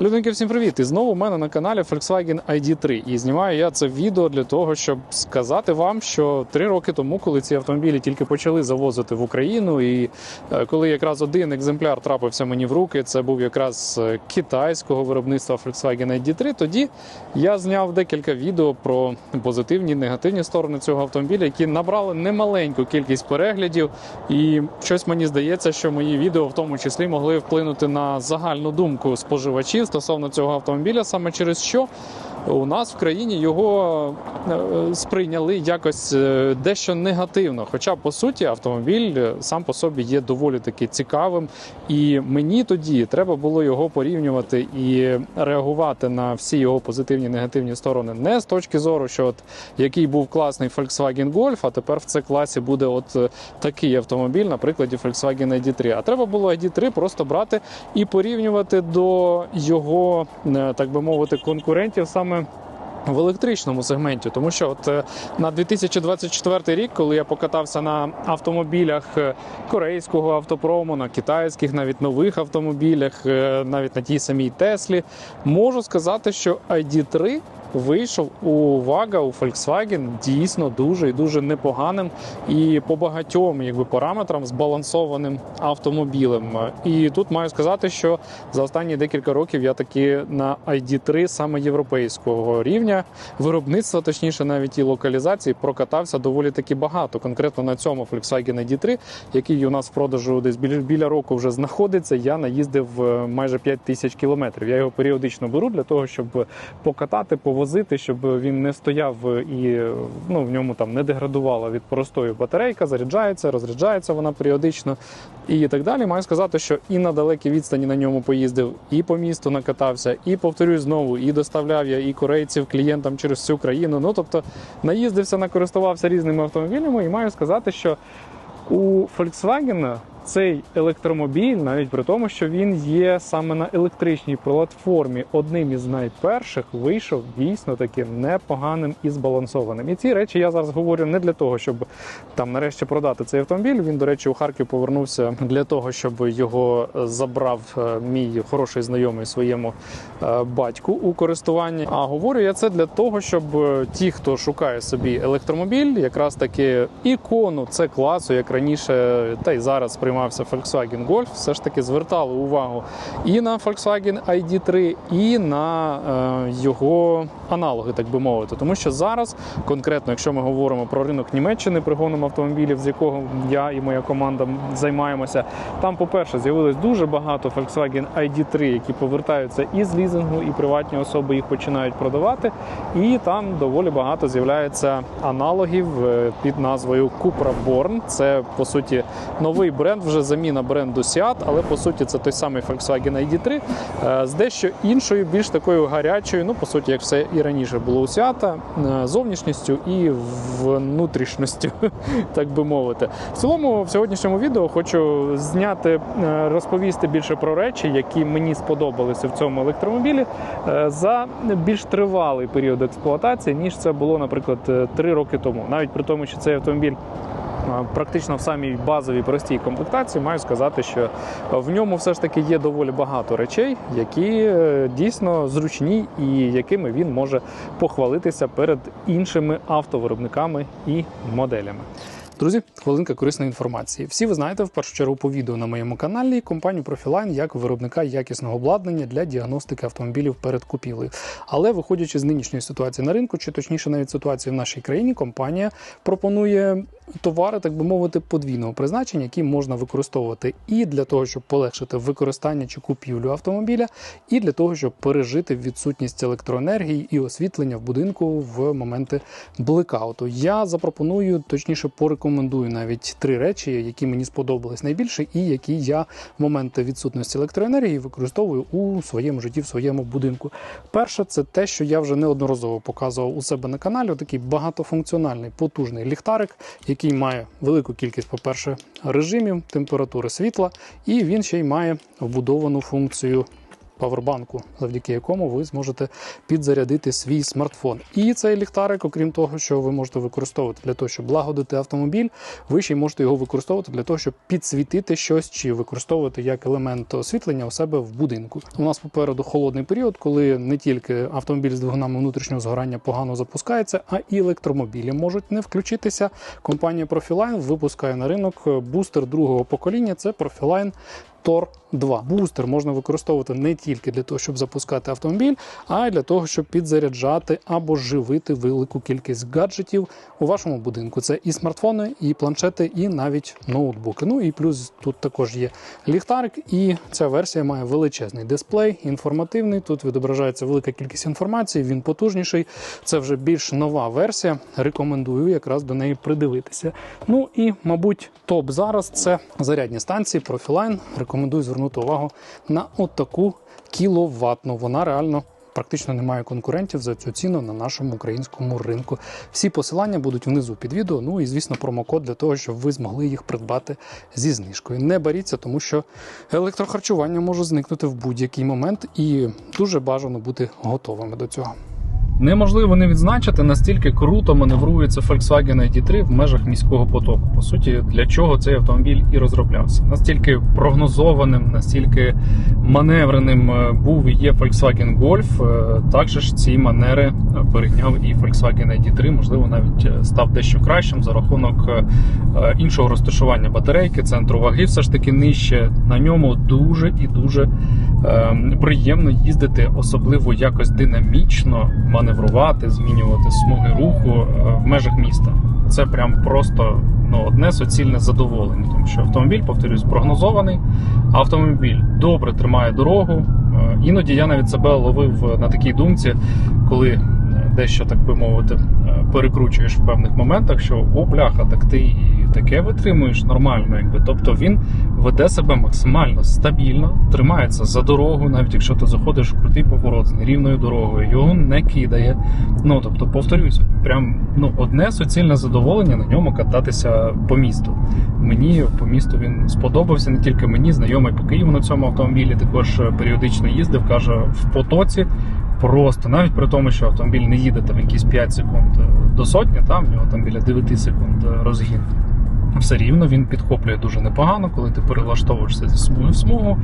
Людинки, всім привіт! І знову у мене на каналі Volkswagen ID3. І знімаю я це відео для того, щоб сказати вам, що три роки тому, коли ці автомобілі тільки почали завозити в Україну, і е, коли якраз один екземпляр трапився мені в руки, це був якраз е, китайського виробництва Volkswagen ID3, тоді я зняв декілька відео про позитивні і негативні сторони цього автомобіля, які набрали немаленьку кількість переглядів. І щось мені здається, що мої відео в тому числі могли вплинути на загальну думку споживачів стосовно цього автомобіля, саме через що у нас в країні його е, сприйняли якось е, дещо негативно. Хоча по суті автомобіль е, сам по собі є доволі таки цікавим, і мені тоді треба було його порівнювати і реагувати на всі його позитивні негативні сторони, не з точки зору, що от який був класний Volkswagen Golf, а тепер в це класі буде от такий автомобіль, на прикладі Volkswagen ID3. А треба було ID3 просто брати і порівнювати до його, так би мовити, конкурентів саме. В електричному сегменті, тому що от е, на 2024 рік, коли я покатався на автомобілях е, корейського автопрому, на китайських, навіть нових автомобілях, е, навіть на тій самій Теслі, можу сказати, що ID3 вийшов увага у Volkswagen дійсно дуже і дуже непоганим і по багатьом якби параметрам збалансованим автомобілем. І тут маю сказати, що за останні декілька років я таки на ID3 саме європейського рівня виробництва, точніше, навіть і локалізації, прокатався доволі таки багато. Конкретно на цьому Volkswagen ID3, який у нас в продажу десь біля, біля року вже знаходиться. Я наїздив е, майже 5 тисяч кілометрів. Я його періодично беру для того, щоб покатати, повозити, щоб він не стояв і ну в ньому там не деградувала від простою батарейка, заряджається, розряджається вона періодично і так далі. Маю сказати, що і на далекій відстані на ньому поїздив, і по місту накатався, і повторюсь знову, і доставляв я і корейців клієнтам через всю країну. Ну тобто наїздився, накористувався різними автомобілями, і маю сказати, що у Volkswagen цей електромобіль, навіть при тому, що він є саме на електричній платформі, одним із найперших вийшов дійсно таки непоганим і збалансованим. І ці речі я зараз говорю не для того, щоб там нарешті продати цей автомобіль. Він, до речі, у Харків повернувся для того, щоб його забрав е, мій хороший знайомий своєму е, батьку у користуванні. А говорю я це для того, щоб е, ті, хто шукає собі електромобіль, якраз таки ікону це класу, як раніше, та й зараз сприймався Volkswagen Golf, все ж таки звертали увагу і на Volkswagen ID3, і на е, його аналоги, так би мовити. Тому що зараз, конкретно, якщо ми говоримо про ринок Німеччини, пригоном автомобілів, з якого я і моя команда займаємося, там, по-перше, з'явилось дуже багато Volkswagen ID3, які повертаються із лізингу, і приватні особи їх починають продавати. І там доволі багато з'являється аналогів е, під назвою Cupra Born. Це по суті новий бренд, вже заміна бренду Seat, але по суті це той самий Volkswagen ID3 е, з дещо іншою, більш такою гарячою, ну по суті, як все і раніше було у Seat, е, зовнішністю і внутрішністю, так би мовити. В цілому, в сьогоднішньому відео хочу зняти, е, розповісти більше про речі, які мені сподобалися в цьому електромобілі за більш тривалий період експлуатації, ніж це було, наприклад, три роки тому. Навіть при тому, що цей автомобіль. Практично в самій базовій простій комплектації маю сказати, що в ньому все ж таки є доволі багато речей, які е, дійсно зручні і якими він може похвалитися перед іншими автовиробниками і моделями. Друзі, хвилинка корисної інформації. Всі ви знаєте в першу чергу по відео на моєму каналі компанію Profiline як виробника якісного обладнання для діагностики автомобілів перед купівлею. Але виходячи з нинішньої ситуації на ринку, чи точніше навіть ситуації в нашій країні, компанія пропонує товари, так би мовити, подвійного призначення, які можна використовувати і для того, щоб полегшити використання чи купівлю автомобіля, і для того, щоб пережити відсутність електроенергії і освітлення в будинку в моменти блекауту. Я запропоную, точніше, порекомендую навіть три речі, які мені сподобались найбільше, і які я в моменти відсутності електроенергії використовую у своєму житті, в своєму будинку. Перше, це те, що я вже неодноразово показував у себе на каналі. Такий багатофункціональний потужний ліхтарик, який має велику кількість, по-перше, режимів температури світла, і він ще й має вбудовану функцію павербанку, завдяки якому ви зможете підзарядити свій смартфон. І цей ліхтарик, окрім того, що ви можете використовувати для того, щоб лагодити автомобіль, ви ще й можете його використовувати для того, щоб підсвітити щось чи використовувати як елемент освітлення у себе в будинку. У нас попереду холодний період, коли не тільки автомобіль з двигунами внутрішнього згорання погано запускається, а і електромобілі можуть не включитися. Компанія Profiline випускає на ринок бустер другого покоління. Це Profiline Tor 2. Бустер можна використовувати не тільки для того, щоб запускати автомобіль, а й для того, щоб підзаряджати або живити велику кількість гаджетів у вашому будинку. Це і смартфони, і планшети, і навіть ноутбуки. Ну і плюс тут також є ліхтарик, і ця версія має величезний дисплей, інформативний. Тут відображається велика кількість інформації. Він потужніший. Це вже більш нова версія. Рекомендую якраз до неї придивитися. Ну і, мабуть, топ зараз це зарядні станції Profiline. Рекомендую звернути увагу на отаку кіловатну. Вона реально. Практично немає конкурентів за цю ціну на нашому українському ринку. Всі посилання будуть внизу під відео. Ну і звісно, промокод для того, щоб ви змогли їх придбати зі знижкою. Не боріться, тому що електрохарчування може зникнути в будь-який момент, і дуже бажано бути готовими до цього. Неможливо не відзначити, настільки круто маневрується Volkswagen ID3 в межах міського потоку. По суті, для чого цей автомобіль і розроблявся. Настільки прогнозованим, настільки маневреним е, був і є Volkswagen Golf. е, Також ці манери перейняв і Volkswagen ID3, можливо, навіть е, став дещо кращим за рахунок е, е, іншого розташування батарейки, центру ваги все ж таки нижче. На ньому дуже і дуже е, приємно їздити, особливо якось динамічно маневрувати, змінювати смуги руху е, в межах міста. Це прям просто ну, одне суцільне задоволення, тому що автомобіль, повторюсь, прогнозований. Автомобіль добре тримає дорогу. Е, Іноді я навіть себе ловив на такій думці, коли дещо, так би мовити, е, перекручуєш в певних моментах, що о, бляха, так ти і таке витримуєш нормально, якби. Тобто він веде себе максимально стабільно, тримається за дорогу, навіть якщо ти заходиш в крутий поворот з нерівною дорогою, його не кидає. Ну тобто, повторюсь, прям ну одне суцільне задоволення на ньому кататися по місту. Мені по місту він сподобався не тільки мені, знайомий по Києву на цьому автомобілі. Також періодично їздив, каже, в потоці. Просто навіть при тому, що автомобіль не їде там якісь 5 секунд е, до сотні, там в нього там біля 9 секунд е, розгін. Все рівно він підхоплює дуже непогано, коли ти перелаштовуєшся зі смуги в смугу.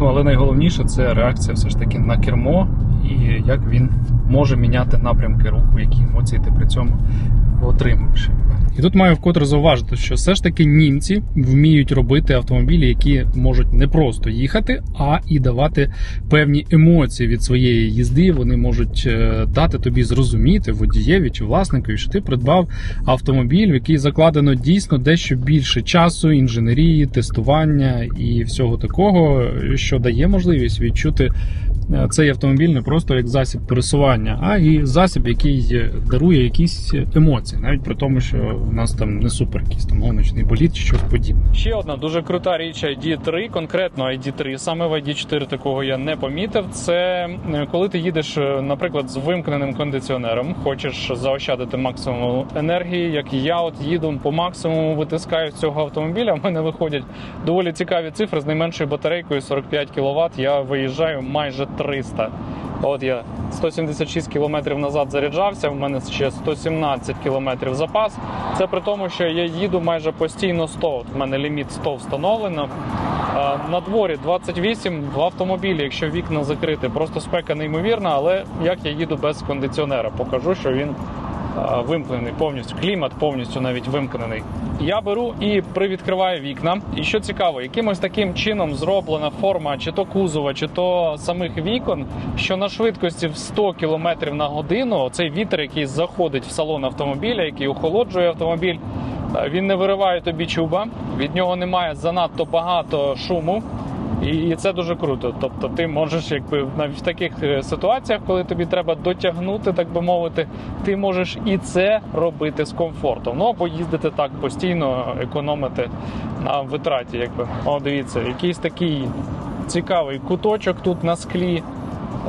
Ну але найголовніше це реакція все ж таки на кермо і як він може міняти напрямки руху, які емоції ти при цьому отримуєш. І тут маю вкотре зауважити, що все ж таки німці вміють робити автомобілі, які можуть не просто їхати, а і давати певні емоції від своєї їзди. Вони можуть е, дати тобі зрозуміти водієві чи власникові, що ти придбав автомобіль, в який закладено дійсно дещо більше часу, інженерії, тестування і всього такого, що дає можливість відчути цей автомобіль не просто як засіб пересування, а і засіб, який е, дарує якісь емоції, навіть при тому, що у нас там не супер якийсь там гоночний боліт чи щось подібне. Ще одна дуже крута річ ID3, конкретно ID3, саме в ID4 такого я не помітив. Це е, коли ти їдеш, е, наприклад, з вимкненим кондиціонером, хочеш заощадити максимум енергії, як я от їду по максимуму, витискаю з цього автомобіля. В мене виходять доволі цікаві цифри з найменшою батарейкою 45 кВт. Я виїжджаю майже 300. От я 176 км назад заряджався, в мене ще 117 км запас. Це при тому, що я їду майже постійно 100. У мене ліміт 100 встановлено. На дворі 28 в автомобілі, якщо вікна закрити, просто спека неймовірна, але як я їду без кондиціонера, покажу, що він вимкнений повністю, клімат повністю навіть вимкнений. Я беру і привідкриваю вікна. І що цікаво, якимось таким чином зроблена форма чи то кузова, чи то самих вікон, що на швидкості в 100 км на годину цей вітер, який заходить в салон автомобіля, який охолоджує автомобіль, е, він не вириває тобі чуба, від нього немає занадто багато шуму. І це дуже круто. Тобто, ти можеш, якби навіть в таких е, ситуаціях, коли тобі треба дотягнути, так би мовити, ти можеш і це робити з комфортом. Ну або їздити так постійно, економити на витраті. Якби о, дивіться, якийсь такий цікавий куточок тут на склі.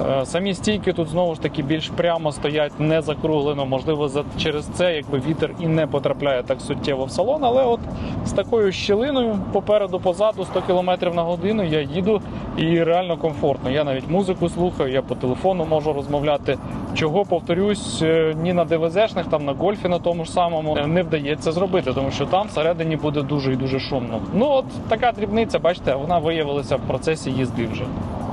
Е, Самі стійки тут знову ж таки більш прямо стоять, не закруглено. Можливо, через це якби вітер і не потрапляє так суттєво в салон. Але от з такою щілиною попереду, позаду 100 км на годину я їду і реально комфортно. Я навіть музику слухаю, я по телефону можу розмовляти. Чого повторюсь, е, ні на ДВЗшних, там на гольфі на тому ж самому е, не вдається зробити, тому що там всередині буде дуже і дуже шумно. Ну от така дрібниця, бачите, вона виявилася в процесі їзди вже.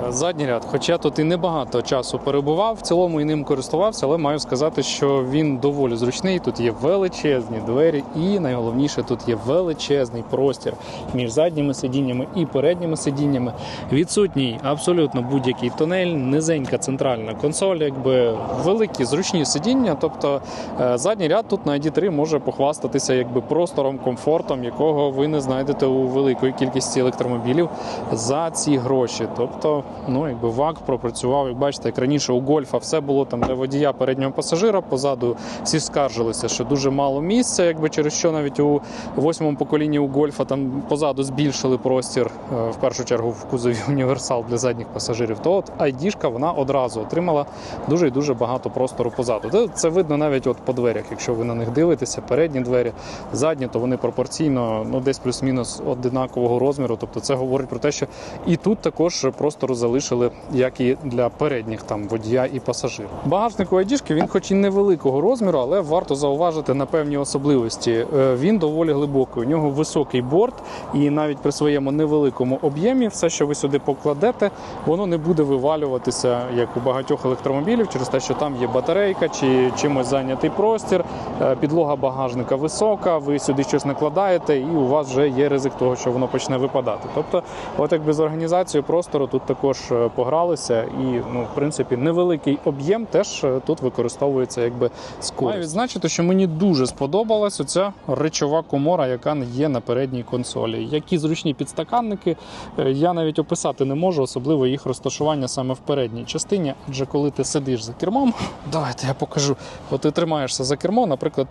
Задній ряд, хоча тут і небагато часу перебував, в цілому і ним користувався, але маю сказати, що він доволі зручний. Тут є величезні двері, і найголовніше тут є величезний простір між задніми сидіннями і передніми сидіннями. Відсутній абсолютно будь-який тунель, низенька центральна консоль, якби великі зручні сидіння. Тобто е, задній ряд тут на ID3 може похвастатися якби простором, комфортом, якого ви не знайдете у великої кількості електромобілів за ці гроші. Тобто, ну якби ВАК пропрацював, як бачите, як раніше у гольфа все було там для водія переднього пасажира. Позаду всі скаржилися, що дуже мало місця, якби через що навіть у восьмому поколінні у гольфа там позаду збільшили простір е, в першу чергу в кузові універсал для задніх пасажирів. То от айдішка вона одразу отримала дуже і дуже багато простору позаду. Це- видно навіть от по дверях, якщо ви на них дивитеся, передні двері, задні, то вони пропорційно ну десь плюс-мінус однакового розміру. Тобто це говорить про те, що і тут також простору залишили, як і для передніх там водія і пасажира. Багажник у айдішки він, хоч і невеликого розміру, але варто зауважити на певні особливості. Е, Він доволі глибокий. У нього високий борт, і навіть при своєму невеликому об'ємі, все, що ви сюди покладете, воно не буде вивалюватися як у багатьох електромобілів, через те, що там є батарейка чи чимось зайнятий простір. Е, Підлога багажника висока, ви сюди щось накладаєте, і у вас вже є ризик того, що воно почне випадати. Тобто, от якби з організацією простору тут також е, погралися, і ну, в принципі, невеликий об'єм теж е, тут використовується якби користю. Маю відзначити, що мені дуже сподобалась оця речова комора, яка є на передній консолі. Які зручні підстаканники, е, я навіть описати не можу, особливо їх розташування саме в передній частині. Адже коли ти сидиш за кермом, давайте я покажу. От ти тримаєшся за кермо, наприклад,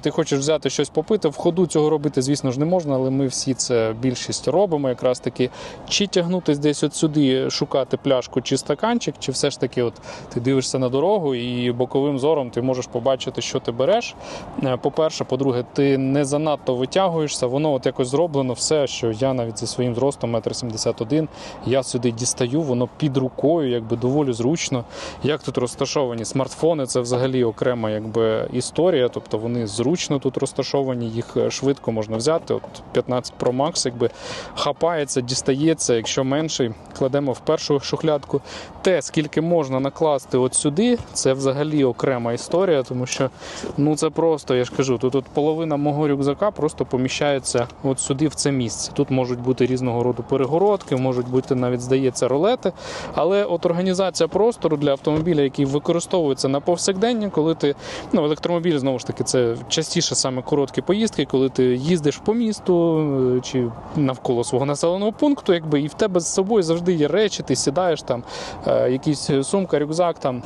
ти хочеш взяти щось попити. В ходу цього робити, звісно ж, не можна, але ми всі це більшість робимо. Якраз таки, чи тягнутись десь от сюди, шукати пляшку чи стаканчик, чи все ж таки, от ти дивишся на дорогу і боковим зором ти можеш побачити, що ти береш. Е, По-перше, по-друге, ти не занадто витягуєшся, воно от якось зроблено все, що я навіть зі своїм зростом 1,71 м, я сюди дістаю, воно під рукою, якби доволі зручно. Як тут розташовані смартфони, це взагалі окрема якби історія, тобто вони зручно тут розташовані, їх е, швидко можна взяти. От 15 Pro Max якби хапається, дістається. Якщо менший, кладемо в першу шухлядку. Те, скільки можна накласти от сюди, це взагалі окрема історія, тому що ну це просто, я ж кажу, тут от половина мого рюкзака просто поміщається от сюди в це місце. Тут можуть бути різного роду перегородки, можуть бути навіть здається ролети. Але от організація простору для автомобіля, який використовується на повсякдення, коли ти ну електромобіль знову ж таки це частіше саме короткі поїздки, коли ти їздиш по місту е, чи навколо свого населеного пункту, якби і в тебе з собою завжди є речі, ти сідаєш там, е, якийсь сумка, рюкзак там.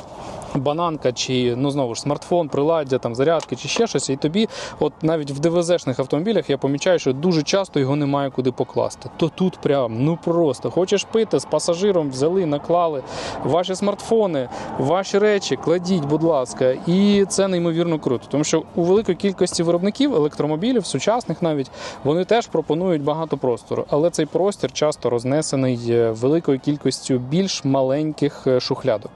Бананка чи ну знову ж смартфон, приладдя, там зарядки чи ще щось, і тобі, от навіть в ДВЗшних автомобілях, я помічаю, що дуже часто його немає куди покласти. То тут прям ну просто хочеш пити з пасажиром, взяли, наклали ваші смартфони, ваші речі, кладіть, будь ласка, і це неймовірно круто, тому що у великої кількості виробників електромобілів, сучасних навіть, вони теж пропонують багато простору, але цей простір часто рознесений е, великою кількістю більш маленьких е, шухлядок.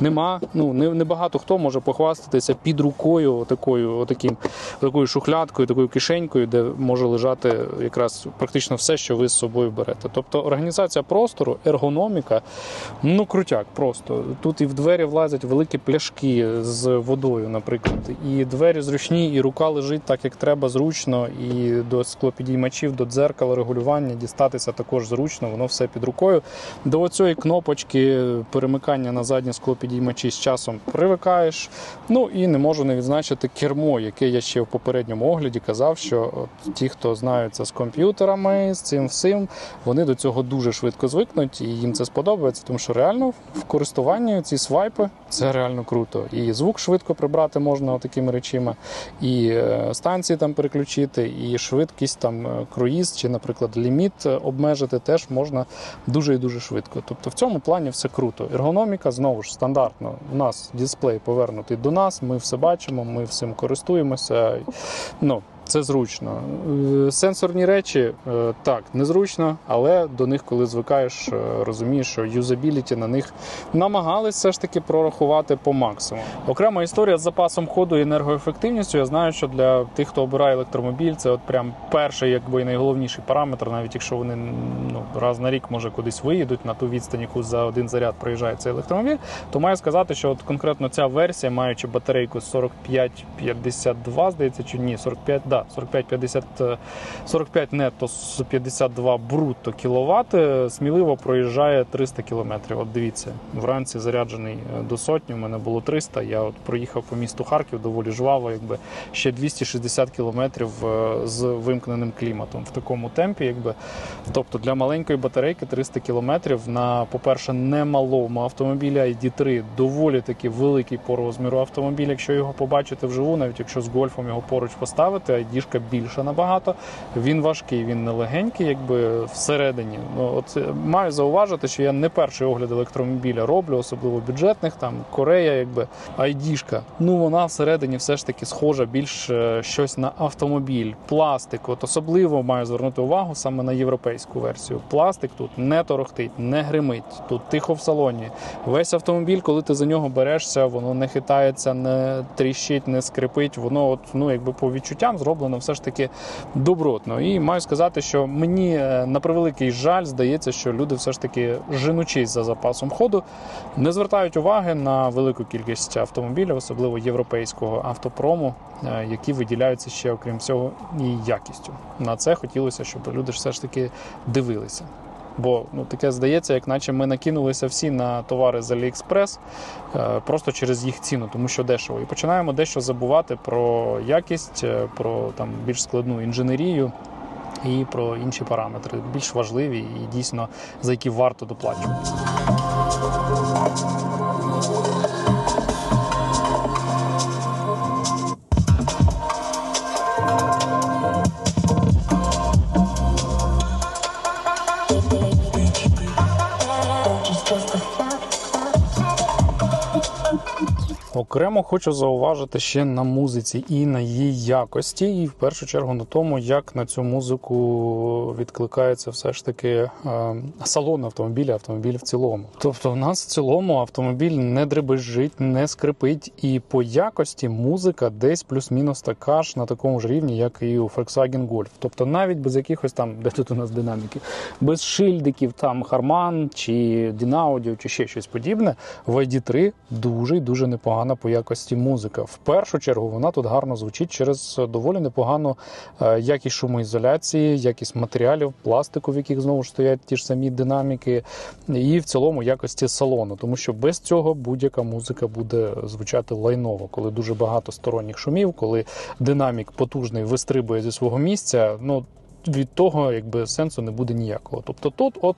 Нема, ну не, не багато хто може похвастатися під рукою такою, отаким, такою шухлядкою, такою кишенькою, де може лежати якраз практично все, що ви з собою берете. Тобто організація простору, ергономіка, ну крутяк просто. Тут і в двері влазять великі пляшки з водою, наприклад. І двері зручні, і рука лежить так, як треба, зручно, і до склопідіймачів, до дзеркала регулювання дістатися також зручно, воно все під рукою. До оцієї кнопочки перемикання на задні склопідіймачі з часом привикаєш. Ну і не можу не відзначити кермо, яке я ще в попередньому огляді казав, що от ті, хто знаються з комп'ютерами, з цим всім, вони до цього дуже швидко звикнуть і їм це сподобається, тому що реально в користуванні ці свайпи Це реально круто. І звук швидко прибрати можна такими речима, і е, станції там переключити, і швидкість там е, круїз чи, наприклад, ліміт е, обмежити теж можна дуже і дуже швидко. Тобто в цьому плані все круто. Ергономіка знову ж стандартно. У нас дисплей повернутий до нас, ми все бачимо, ми всім користуємося. Ну, це зручно. Е, Сенсорні речі е, так, незручно, але до них, коли звикаєш, е, розумієш, що юзабіліті на них намагались все ж таки прорахувати по максимуму. Окрема історія з запасом ходу і енергоефективністю. Я знаю, що для тих, хто обирає електромобіль, це от прям перший, якби найголовніший параметр, навіть якщо вони ну, раз на рік може кудись виїдуть на ту відстань, яку за один заряд проїжджає цей електромобіль, то маю сказати, що от конкретно ця версія, маючи батарейку 45-52, здається, чи ні, 45, да, 45-50, е, 45 нетто, 52 брутто кіловат, сміливо проїжджає 300 кілометрів. От дивіться, вранці заряджений е, до сотні, у мене було 300, я от проїхав по місту Харків доволі жваво, якби ще 260 кілометрів е, з вимкненим кліматом в такому темпі, якби. Тобто для маленької батарейки 300 кілометрів на, по-перше, немалому автомобілі ID3 доволі таки великий по розміру автомобіль. Якщо його побачите вживу, навіть якщо з гольфом його поруч поставити, ID-шка більша набагато. Він важкий, він не легенький, якби всередині. Ну, от е, маю зауважити, що я не перший огляд електромобіля роблю, особливо бюджетних, там Корея, якби ID-шка. Ну вона всередині все ж таки схожа більш е, щось на автомобіль, пластик. От особливо маю звернути увагу саме на європейську версію. Пластик тут не торохтить, не гримить, тут тихо в салоні. Весь автомобіль, коли ти за нього берешся, воно не хитається, не тріщить, не скрипить. Воно, от ну якби по відчуттям зроблено все ж таки добротно. І маю сказати, що мені е, на превеликий жаль здається, що люди все ж таки женучись за запасом ходу, не звертають уваги на велику кількість автомобілів, особливо європейського автопрому, е, які виділяються ще, окрім всього, і якістю. На це хотілося, щоб люди все ж таки дивилися. Бо ну таке здається, як наче ми накинулися всі на товари з AliExpress е, просто через їх ціну, тому що дешево. І починаємо дещо забувати про якість, е, про там більш складну інженерію. І про інші параметри більш важливі і дійсно за які варто доплачувати. Окремо хочу зауважити ще на музиці і на її якості, і в першу чергу на тому, як на цю музику відкликається все ж таки е, салон автомобіля, автомобіль в цілому. Тобто, у нас в цілому автомобіль не дребезжить, не скрипить, і по якості музика десь плюс-мінус така ж на такому ж рівні, як і у Volkswagen Golf. Тобто, навіть без якихось там, де тут у нас динаміки, без шильдиків, там Harman чи Dynaudio, чи ще щось подібне, в ID3 дуже дуже непогана по якості музика. В першу чергу вона тут гарно звучить через доволі непогану е, якість шумоізоляції, якість матеріалів, пластику, в яких знову ж стоять ті ж самі динаміки, і в цілому якості салону, тому що без цього будь-яка музика буде звучати лайново, коли дуже багато сторонніх шумів, коли динамік потужний вистрибує зі свого місця. Ну від того якби сенсу не буде ніякого. Тобто тут, от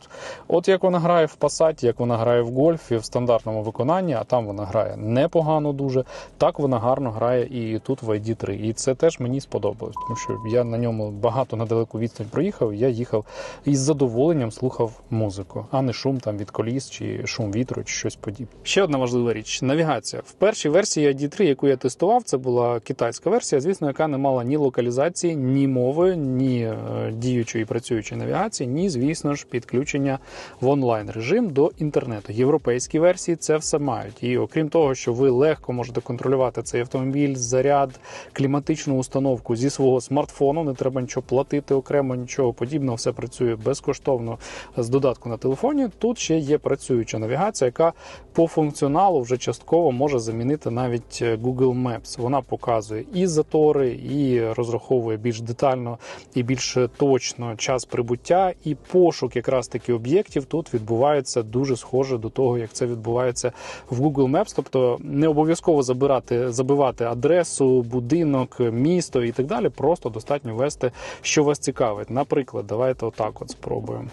от як вона грає в пасаті, як вона грає в гольфі в стандартному виконанні, а там вона грає непогано дуже. Так вона гарно грає і тут в ID3. І це теж мені сподобалось, тому що я на ньому багато на далеку відстань проїхав. Я їхав із задоволенням слухав музику, а не шум там від коліс чи шум вітру, чи щось подібне. Ще одна важлива річ: навігація. В першій версії ID3, яку я тестував, це була китайська версія, звісно, яка не мала ні локалізації, ні мови, ні діючої і працюючої навігації, ні, звісно ж, підключення в онлайн режим до інтернету. Європейські версії це все мають. І окрім того, що ви легко можете контролювати цей автомобіль, заряд, кліматичну установку зі свого смартфону, не треба нічого платити окремо, нічого подібного, все працює безкоштовно з додатку на телефоні. Тут ще є працююча навігація, яка по функціоналу вже частково може замінити навіть Google Maps. Вона показує і затори, і розраховує більш детально і більш точно час прибуття, і пошук якраз таки об'єктів тут відбувається дуже схоже до того, як це відбувається в Google Maps. Тобто не обов'язково забирати, забивати адресу, будинок, місто і так далі. Просто достатньо вести, що вас цікавить. Наприклад, давайте отак от спробуємо.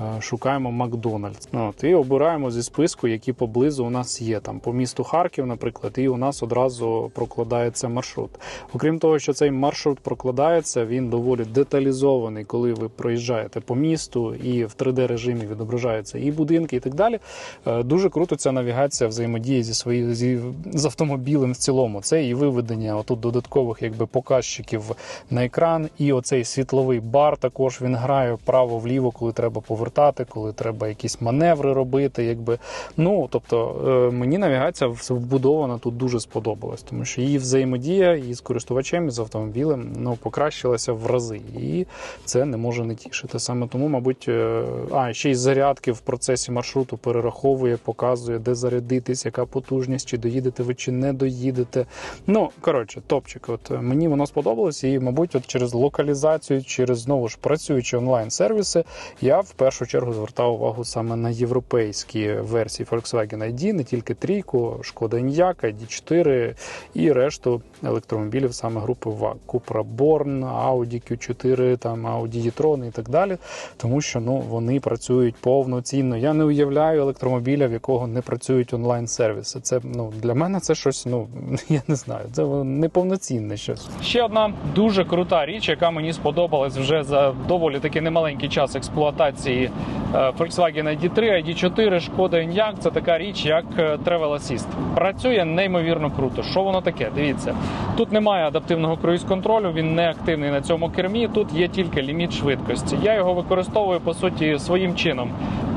Е, шукаємо Макдональдс. От, і обираємо зі списку, які поблизу у нас є. Там по місту Харків, наприклад, і у нас одразу прокладається маршрут. Окрім того, що цей маршрут прокладається, він доволі деталізований, коли ви проїжджаєте по місту, і в 3D режимі відображаються і будинки, і так далі. Е, Дуже круто ця навігація взаємодіє зі своєю зі з автомобілем в цілому. Це і виведення отут додаткових якби показчиків на екран, і оцей світловий бар також він грає вправо-вліво, коли треба повертати, коли треба якісь маневри робити. Якби ну тобто е, мені навігація вбудована тут дуже сподобалась, тому що її взаємодія і з користувачем, і з автомобілем ну покращилася в рази, і це не може не тішити. Саме тому, мабуть, е, а ще й зарядки в процесі маршруту перераховує, показує, де зарядитись, яка потужність, чи доїдете ви, чи не доїдете. Ну коротше, топчик. От е, мені воно сподобалось, і мабуть, от через локалізацію, через знову ж працюючі онлайн-сервіси, я в першу чергу звертав увагу саме на європейські версії Volkswagen ID, не тільки трійку, Шкода Enyaq, ID4 і решту електромобілів саме групи VAG. Cupra Born, Audi Q4, там Audi e-tron і так далі. Тому що ну вони працюють повноцінно. Я не уявляю електромобіля, в якого не працюють онлайн-сервіси. Це ну для мене це щось. Ну я не знаю, це неповноцінне щось. Ще одна дуже крута річ, яка мені сподобалась вже за доволі таки немаленький час експлуатації е, Volkswagen ID3, ID4, Шкода Enyaq. Це така річ, як е, Travel Assist. Працює неймовірно круто. Що воно таке? Дивіться, тут немає адаптивного круїз-контролю, він не активний на цьому кермі. Тут є тільки ліміт швидкості. Я його використовую по суті своїм чином,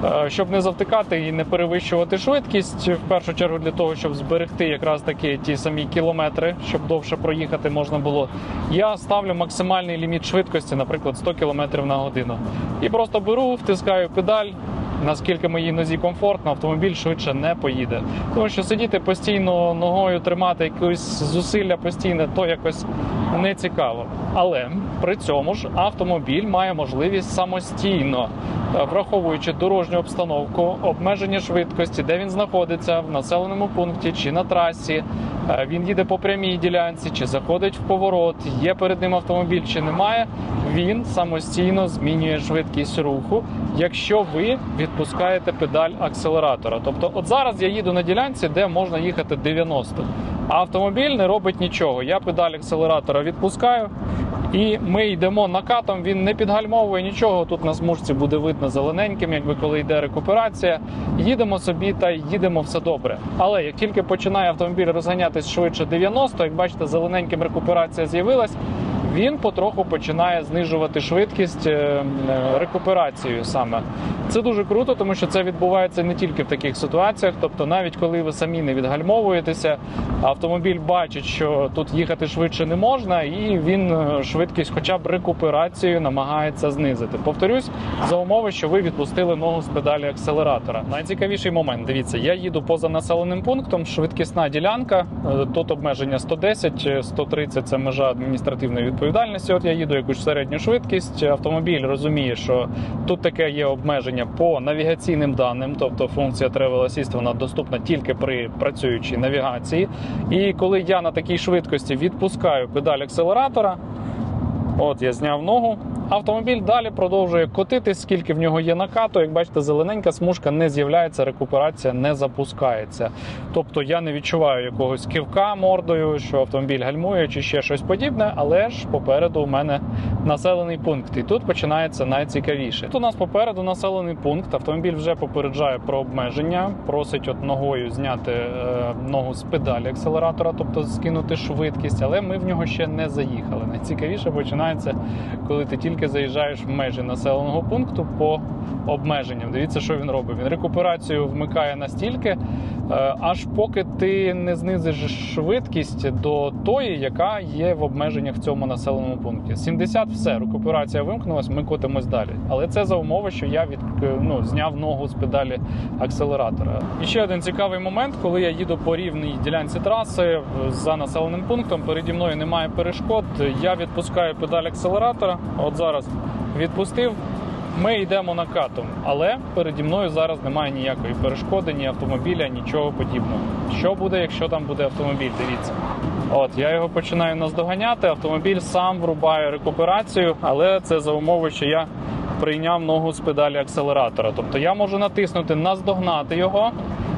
Е, щоб не завтикати і не перевищувати швидкість. В першу чергу для того, щоб зберегти якраз таки ті самі кілометри, щоб довше проїхати можна було. Я ставлю максимальний ліміт швидкості, наприклад, 100 км на годину. І просто беру, втискаю педаль. Наскільки моїй нозі комфортно, автомобіль швидше не поїде. Тому що сидіти постійно ногою, тримати якісь зусилля постійне, то якось не цікаво. Але при цьому ж автомобіль має можливість самостійно, е, враховуючи дорожню обстановку, обмеження швидкості, де він знаходиться в населеному пункті чи на трасі. е, Він їде по прямій ділянці, чи заходить в поворот, є перед ним автомобіль чи немає. Він самостійно змінює швидкість руху, якщо ви відпускаєте педаль акселератора. Тобто, от зараз я їду на ділянці, де можна їхати 90. А автомобіль не робить нічого. Я педаль акселератора відпускаю, і ми йдемо накатом. Він не підгальмовує нічого. Тут на смужці буде видно зелененьким, якби коли йде рекуперація. Їдемо собі та їдемо все добре. Але як тільки починає автомобіль розганятись швидше 90, як бачите, зелененьким рекуперація з'явилась. Він потроху починає знижувати швидкість е, е, саме. Це дуже круто, тому що це відбувається не тільки в таких ситуаціях. Тобто, навіть коли ви самі не відгальмовуєтеся, автомобіль бачить, що тут їхати швидше не можна, і він е, швидкість, хоча б рекуперацією, намагається знизити. Повторюсь, за умови, що ви відпустили ногу з педалі акселератора. Найцікавіший момент. Дивіться, я їду поза населеним пунктом, швидкісна ділянка. Тут обмеження 110, е, 130 – це межа адміністративної відповідальності. От я їду якусь середню швидкість. Автомобіль розуміє, що тут таке є обмеження по навігаційним даним, тобто функція Travel Assist, вона доступна тільки при працюючій навігації. І коли я на такій швидкості відпускаю педаль акселератора, от я зняв ногу. Автомобіль далі продовжує котитись, скільки в нього є накату. Як бачите, зелененька смужка не з'являється, рекуперація не запускається. Тобто я не відчуваю якогось кивка мордою, що автомобіль гальмує чи ще щось подібне, але ж попереду у мене населений пункт. І тут починається найцікавіше. Тут у нас попереду населений пункт. Автомобіль вже попереджає про обмеження, просить от ногою зняти е, ногу з педалі акселератора, тобто скинути швидкість, але ми в нього ще не заїхали. Найцікавіше починається, коли ти тільки заїжджаєш в межі населеного пункту по обмеженням. Дивіться, що він робить. Він рекуперацію вмикає настільки, аж поки ти не знизиш швидкість до тої, яка є в обмеженнях в цьому населеному пункті. 70 все, рекуперація вимкнулась, ми котимось далі. Але це за умови, що я від ну, зняв ногу з педалі акселератора. І ще один цікавий момент, коли я їду по рівній ділянці траси за населеним пунктом, переді мною немає перешкод. Я відпускаю педаль акселератора. От зараз відпустив. Ми йдемо накатом, але переді мною зараз немає ніякої перешкоди, ні автомобіля, нічого подібного. Що буде, якщо там буде автомобіль? Дивіться. От я його починаю наздоганяти. Автомобіль сам врубає рекуперацію, але це за умови, що я прийняв ногу з педалі акселератора. Тобто я можу натиснути наздогнати його,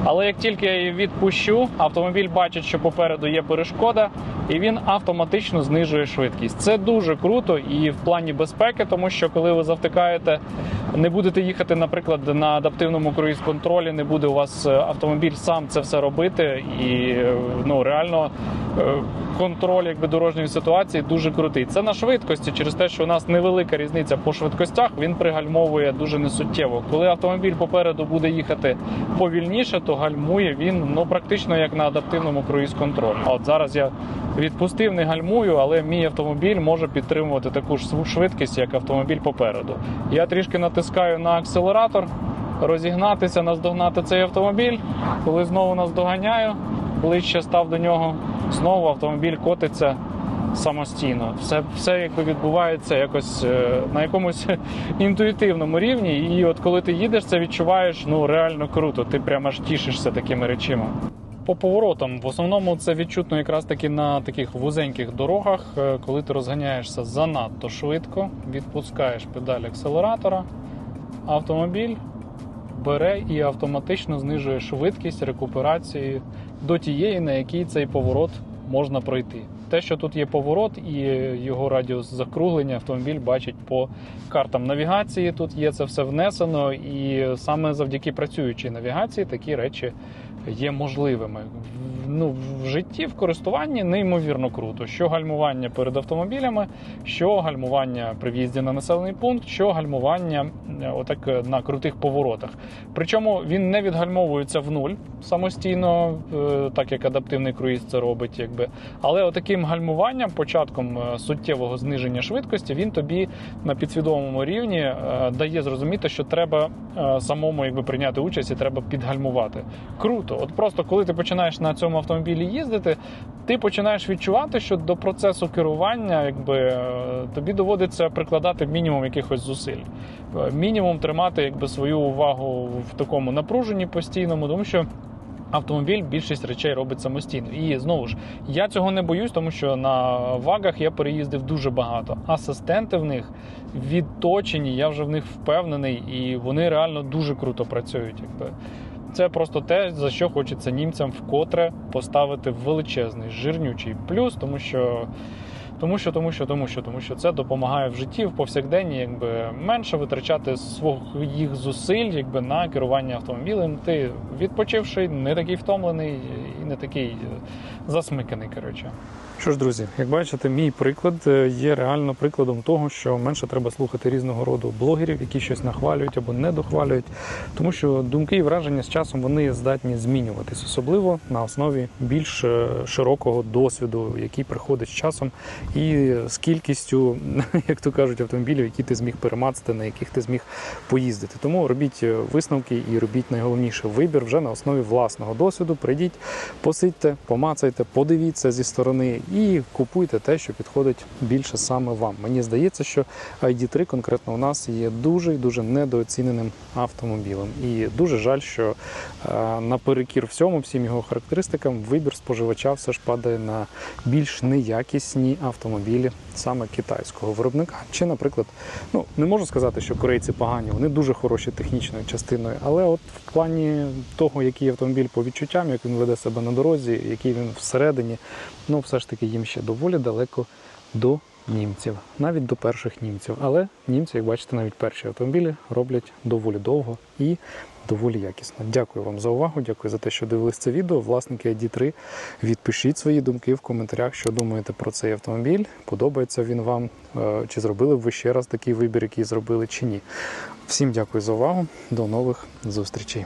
але як тільки я її відпущу, автомобіль бачить, що попереду є перешкода, і він автоматично знижує швидкість. Це дуже круто і в плані безпеки, тому що коли ви завтикаєте, не будете їхати, наприклад, на адаптивному круїз-контролі, не буде у вас е, автомобіль сам це все робити, і е, ну реально е, контроль якби дорожньої ситуації дуже крутий. Це на швидкості, через те, що у нас невелика різниця по швидкостях, він пригальмовує дуже несуттєво. Коли автомобіль попереду буде їхати повільніше, то гальмує він ну практично як на адаптивному круїз-контролі. А От зараз я відпустив, не гальмую, але мій автомобіль може підтримувати таку ж швидкість, як автомобіль попереду. Я трішки натискаю на акселератор, розігнатися, наздогнати цей автомобіль. Коли знову наздоганяю, ближче став до нього, знову автомобіль котиться самостійно. Все, все якби відбувається якось е, на якомусь інтуїтивному рівні. І от коли ти їдеш, це відчуваєш ну реально круто. Ти прямо аж тішишся такими речима. По поворотам, в основному це відчутно якраз таки на таких вузеньких дорогах, е, коли ти розганяєшся занадто швидко, відпускаєш педаль акселератора, автомобіль бере і автоматично знижує швидкість рекуперації до тієї, на якій цей поворот можна пройти. Те, що тут є поворот і його радіус закруглення, автомобіль бачить по картам навігації. Тут є це все внесено, і саме завдяки працюючій навігації такі речі є можливими. Ну, в житті, в користуванні неймовірно круто. Що гальмування перед автомобілями, що гальмування при в'їзді на населений пункт, що гальмування е, отак е, на крутих поворотах. Причому він не відгальмовується в нуль самостійно, е, так як адаптивний круїз це робить, якби. Але отаким гальмуванням, початком суттєвого зниження швидкості, він тобі на підсвідомому рівні дає зрозуміти, що треба самому якби прийняти участь і треба підгальмувати. Круто, от просто коли ти починаєш на цьому автомобілі їздити, ти починаєш відчувати, що до процесу керування якби е, тобі доводиться прикладати мінімум якихось зусиль. Е, Мінімум тримати якби свою увагу в такому напруженні постійному, тому що. Автомобіль більшість речей робить самостійно. І знову ж я цього не боюсь, тому що на вагах я переїздив дуже багато. Асистенти в них відточені, я вже в них впевнений, і вони реально дуже круто працюють. Якби це просто те, за що хочеться німцям вкотре поставити величезний жирнючий плюс, тому що. Тому що, тому що, тому що, тому що це допомагає в житті в повсякденні, якби менше витрачати своїх зусиль, якби на керування автомобілем. Ти відпочивший, не такий втомлений і не такий е, засмиканий. Коротше. Що ж, друзі, як бачите, мій приклад е, є реально прикладом того, що менше треба слухати різного роду блогерів, які щось нахвалюють або не дохвалюють, тому що думки і враження з часом вони здатні змінюватись, особливо на основі більш е, широкого досвіду, який приходить з часом, і з кількістю, як то кажуть, автомобілів, які ти зміг перемацати, на яких ти зміг поїздити. Тому робіть е, висновки і робіть найголовніше вибір вже на основі власного досвіду. Прийдіть, посидьте, помацайте, подивіться зі сторони і купуйте те, що підходить більше саме вам. Мені здається, що ID3 конкретно у нас є дуже і дуже недооціненим автомобілем. І дуже жаль, що е, наперекір всьому, всім його характеристикам, вибір споживача все ж падає на більш неякісні автомобілі саме китайського виробника. Чи, наприклад, ну не можу сказати, що корейці погані, вони дуже хороші технічною частиною, але от в плані того, який автомобіль по відчуттям, як він веде себе на дорозі, який він всередині, ну все ж таки їм ще доволі далеко до німців, навіть до перших німців. Але німці, як бачите, навіть перші автомобілі роблять доволі довго і доволі якісно. Дякую вам за увагу. Дякую за те, що дивились це відео. Власники ID3, відпишіть свої думки в коментарях, що думаєте про цей автомобіль. Подобається він вам, е, чи зробили б ви ще раз такий вибір, який зробили, чи ні. Всім дякую за увагу. До нових зустрічей.